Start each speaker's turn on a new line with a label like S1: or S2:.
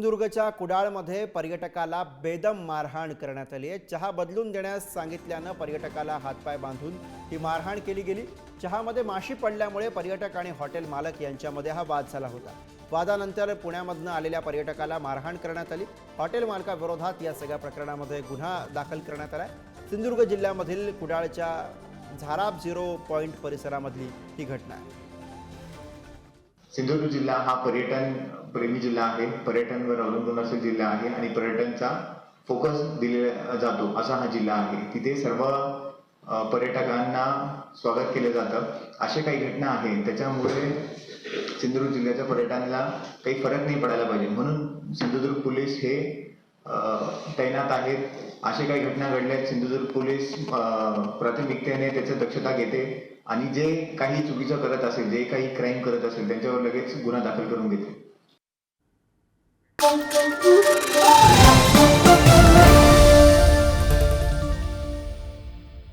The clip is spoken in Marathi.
S1: सिंधुदुर्गच्या कुडाळमध्ये पर्यटकाला बेदम मारहाण करण्यात आली आहे. चहा बदलून देण्यास सांगितल्यानं पर्यटकाला हातपाय बांधून ही मारहाण केली गेली. चहामध्ये माशी पडल्यामुळे पर्यटक आणि हॉटेल मालक यांच्यामध्ये हा वाद झाला होता. वादानंतर पुण्यामधनं आलेल्या पर्यटकाला मारहाण करण्यात आली. हॉटेल मालकाविरोधात या सगळ्या प्रकरणामध्ये गुन्हा दाखल करण्यात आला सिंधुदुर्ग जिल्ह्यामधील कुडाळच्या झाराब झिरो पॉईंट परिसरामधली ही घटना आहे.
S2: सिंधुदुर्ग जिल्हा हा पर्यटन प्रेमी जिल्हा आहे. पर्यटनवर अवलंबून असा जिल्हा आहे आणि पर्यटनचा फोकस दिलेला जातो असा हा जिल्हा आहे. तिथे सर्व पर्यटकांना स्वागत केलं जातं. असे काही घटना आहेत. त्याच्यामुळे सिंधुदुर्ग जिल्ह्याच्या पर्यटनाला काही फरक नाही पडायला पाहिजे. म्हणून सिंधुदुर्ग पोलीस हे तैनात आहेत. अशा काही घटना घडल्यात सिंधुदुर्ग पोलीस प्राथमिकतेने त्याची दक्षता घेते आणि जे काही चुकीचं करत असेल जे काही क्राईम करत असेल त्यांच्यावर लगेच गुन्हा दाखल करून घेते.